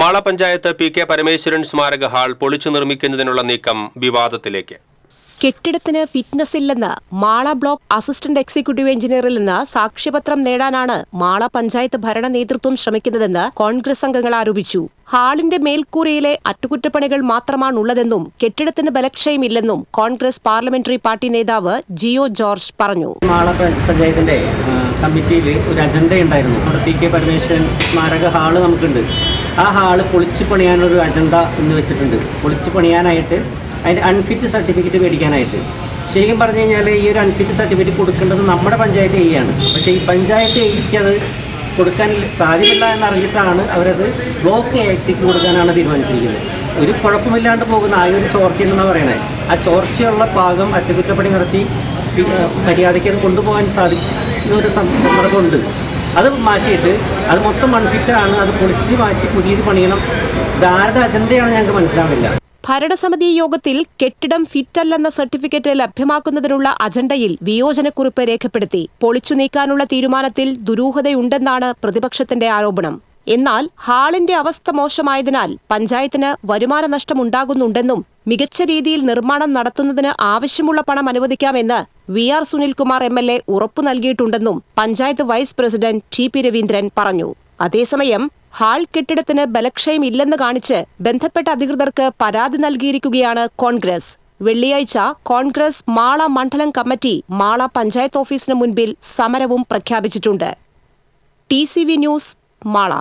Mala panchayat P K Parameswaran സ്മാരക hall പൊളിച്ചു നിർമ്മിക്കുന്നതിനുള്ള നീക്കം വിവാദത്തിലേക്ക്. കെട്ടിടത്തിന് ഫിറ്റ്നസ് ഇല്ലെന്ന് മാള ബ്ലോക്ക് അസിസ്റ്റന്റ് എക്സിക്യൂട്ടീവ് എഞ്ചിനീയറിൽ നിന്ന് സാക്ഷ്യപത്രം നേടാനാണ് മാള പഞ്ചായത്ത് ഭരണ നേതൃത്വം ശ്രമിക്കുന്നതെന്ന് കോൺഗ്രസ് അംഗങ്ങൾ ആരോപിച്ചു. ഹാളിന്റെ മേൽക്കൂരയിലെ അറ്റകുറ്റപ്പണികൾ മാത്രമാണുള്ളതെന്നും കെട്ടിടത്തിന് ബലക്ഷയമില്ലെന്നും കോൺഗ്രസ് പാർലമെന്ററി പാർട്ടി നേതാവ് ജിയോ ജോർജ് പറഞ്ഞു. മാള പഞ്ചായത്തിന്റെ കമ്മിറ്റിയിൽ ഒരു അജണ്ട ഉണ്ടായിരുന്നു പി കെ പരമേശ്വരൻ സ്മാരക ഹാൾ നമുക്കുണ്ട്. ആ ഹാൾ പൊളിച്ച് പണിയാനൊരു അജണ്ട എന്ന് വെച്ചിട്ടുണ്ട്. പൊളിച്ച് പണിയാനായിട്ട് അതിന്റെ അൺഫിറ്റ് സർട്ടിഫിക്കറ്റ് മേടിക്കാനായിട്ട്. ശരിക്കും പറഞ്ഞു കഴിഞ്ഞാൽ ഈ ഒരു അൺഫിറ്റ് സർട്ടിഫിക്കറ്റ് കൊടുക്കേണ്ടത് നമ്മുടെ പഞ്ചായത്ത് എയാണ് പക്ഷേ ഈ പഞ്ചായത്ത് എയ്ക്ക് അത് കൊടുക്കാൻ സാധ്യമല്ല എന്നറിഞ്ഞിട്ടാണ് അവരത് ബ്ലോക്ക് എക്സിക്ക് കൊടുക്കാനാണ് തീരുമാനിച്ചിരിക്കുന്നത്. ഒരു കുഴപ്പമില്ലാണ്ട് പോകുന്ന ആ ഒരു ചോർച്ചയെന്നാണ് പറയുന്നത് ആ ചോർച്ചയുള്ള ഭാഗം അറ്റകുറ്റപ്പണി നടത്തി മര്യാദയ്ക്ക് അത് കൊണ്ടുപോകാൻ സാധിക്കുന്ന ഒരു സന്ദർഭമുണ്ട് അത് മാറ്റിയിട്ട് അത് മൊത്തം മൺഫിറ്റാണ് അത് പൊളിച്ച് മാറ്റി പുതിയത് പണിയണം. ഇതാരുടെ അജണ്ടയാണ് ഞങ്ങൾക്ക് മനസ്സിലാവില്ല. ഭരണസമിതി യോഗത്തിൽ കെട്ടിടം ഫിറ്റല്ലെന്ന സർട്ടിഫിക്കറ്റ് ലഭ്യമാക്കുന്നതിനുള്ള അജണ്ടയിൽ വിയോജനക്കുറിപ്പ് രേഖപ്പെടുത്തി. പൊളിച്ചു നീക്കാനുള്ള തീരുമാനത്തിൽ ദുരൂഹതയുണ്ടെന്നാണ് പ്രതിപക്ഷത്തിന്റെ ആരോപണം. എന്നാൽ ഹാളിന്റെ അവസ്ഥ മോശമായതിനാൽ പഞ്ചായത്തിന് വരുമാന നഷ്ടമുണ്ടാകുന്നുണ്ടെന്നും മികച്ച രീതിയിൽ നിർമ്മാണം നടത്തുന്നതിന് ആവശ്യമുള്ള പണം അനുവദിക്കാമെന്ന് V R Sunilkumar M L A ഉറപ്പു നൽകിയിട്ടുണ്ടെന്നും panchayat vice president T P Raveendran പറഞ്ഞു. അതേസമയം ഹാൾ കെട്ടിടത്തിന് ബലക്ഷയം ഇല്ലെന്ന് കാണിച്ച് ബന്ധപ്പെട്ട അധികൃതർക്ക് പരാതി നൽകിയിരിക്കുകയാണ് കോൺഗ്രസ്. വെള്ളിയാഴ്ച കോൺഗ്രസ് മാള മണ്ഡലം കമ്മിറ്റി മാള പഞ്ചായത്ത് ഓഫീസിന് മുൻപിൽ സമരവും പ്രഖ്യാപിച്ചിട്ടുണ്ട്. T news Mala.